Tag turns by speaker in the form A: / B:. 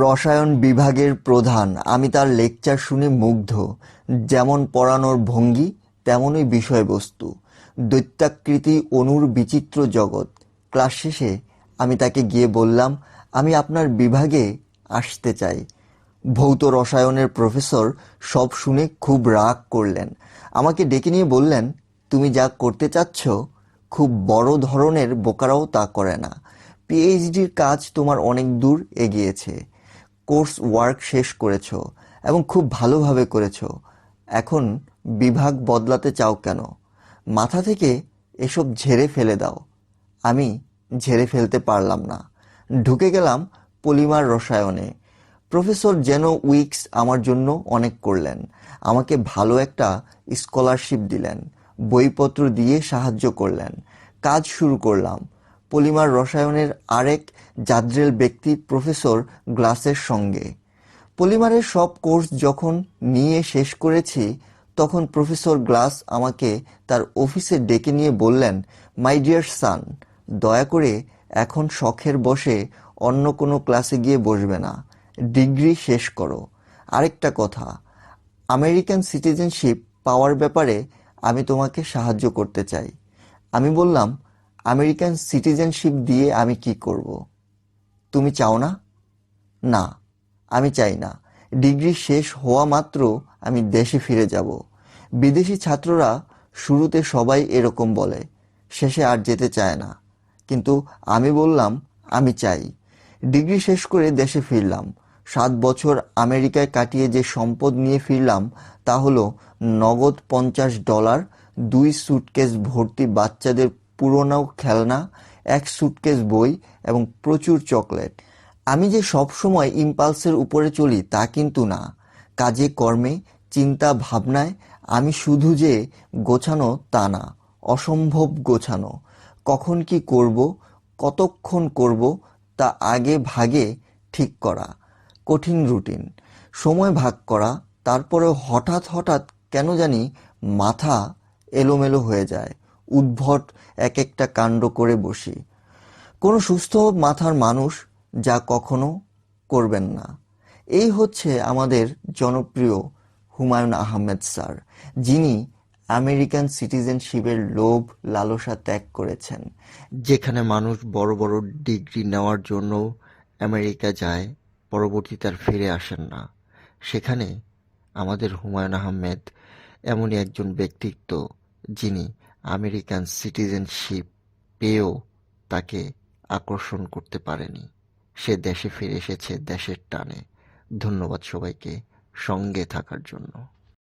A: রসায়ন বিভাগের প্রধান। আমি তার লেকচার শুনে মুগ্ধ। যেমন পড়ানোর ভঙ্গি, তেমনই বিষয়বস্তু। দৈত্যাকৃতি অনুর বিচিত্র জগৎ। ক্লাস শেষে আমি তাকে গিয়ে বললাম, আমি আপনার বিভাগে আসতে চাই। ভৌত রসায়নের প্রফেসর সব শুনে খুব রাগ করলেন। আমাকে ডেকে নিয়ে বললেন, তুমি যা করতে চাচ্ছ, খুব বড় ধরনের বোকারাও তা করে না। পিএইচডির কাজ তোমার অনেক দূর এগিয়েছে। কোর্স ওয়ার্ক শেষ করেছ এবং খুব ভালোভাবে করেছ। এখন বিভাগ বদলাতে চাও কেন? মাথা থেকে এসব ঝেড়ে ফেলে দাও। আমি ঝেড়ে ফেলতে পারলাম না। ঢুকে গেলাম পলিমার রসায়নে। প্রফেসর যেন উইকস আমার জন্য অনেক করলেন। আমাকে ভালো একটা স্কলারশিপ দিলেন। বইপত্র দিয়ে সাহায্য করলেন। কাজ শুরু করলাম। পলিমার রসায়নের আরেক জাদ্রেল ব্যক্তি প্রফেসর গ্লাসের সঙ্গে। পলিমারের সব কোর্স যখন নিয়ে শেষ করেছি, তখন প্রফেসর গ্লাস আমাকে তার অফিসে ডেকে নিয়ে বললেন, মাই ডিয়ার সান, দয়া করে এখন শখের বসে অন্য কোনো ক্লাসে গিয়ে বসবে না। ডিগ্রি শেষ করো। আরেকটা কথা, আমেরিকান সিটিজেনশিপ পাওয়ার ব্যাপারে আমি তোমাকে সাহায্য করতে চাই। আমি বললাম আমেরিকান সিটিজেনশিপ দিয়ে আমি কি করব? তুমি চাও না? না, আমি চাই না। ডিগ্রি শেষ হওয়া মাত্র আমি দেশে ফিরে যাব। বিদেশি ছাত্ররা শুরুতে সবাই এরকম বলে, শেষে আর যেতে চায় না। কিন্তু আমি বললাম, আমি চাই। ডিগ্রি শেষ করে দেশে ফিরলাম। সাত বছর আমেরিকায় কাটিয়ে যে সম্পদ নিয়ে ফিরলাম, তা হলো নগদ পঞ্চাশ ডলার, দুই সুটকেস ভর্তি বাচ্চাদের পুরনো খেলনা, এক সুটকেস বই এবং প্রচুর চকলেট। আমি যে সব সময় ইম্পালসের উপরে চলি তা কিন্তু না। কাজে, কর্মে, চিন্তা, ভাবনায় আমি শুধু যে গোছানো তা না, অসম্ভব গোছানো। কখন কি করব, কতক্ষণ করব তা আগে ভাগে ঠিক করা, কঠিন রুটিন সময় ভাগ করা তারপরে হঠাৎ হঠাৎ কেন জানি মাথা এলোমেলো হয়ে যায়। উদ্ভট এক একটা কাণ্ড করে বসি। কোনো সুস্থ মাথার মানুষ যা কখনো করবেন না। এই হচ্ছে আমাদের জনপ্রিয় হুমায়ুন আহমেদ স্যার, যিনি আমেরিকান সিটিজেনশিপের লোভ লালসা ত্যাগ করেছেন। যেখানে মানুষ বড় বড় ডিগ্রি নেওয়ার জন্য আমেরিকা যায় পরবর্তীতে আর ফিরে আসেন না। সেখানে আমাদের হুমায়ুন আহমেদ এমনই একজন ব্যক্তিত্ব যিনি আমেরিকান সিটিজেনশিপ পেয়েও তাকে আকর্ষণ করতে পারেনি। সে দেশে ফিরে এসেছে দেশের টানে। ধন্যবাদ সবাইকে সঙ্গে থাকার জন্য।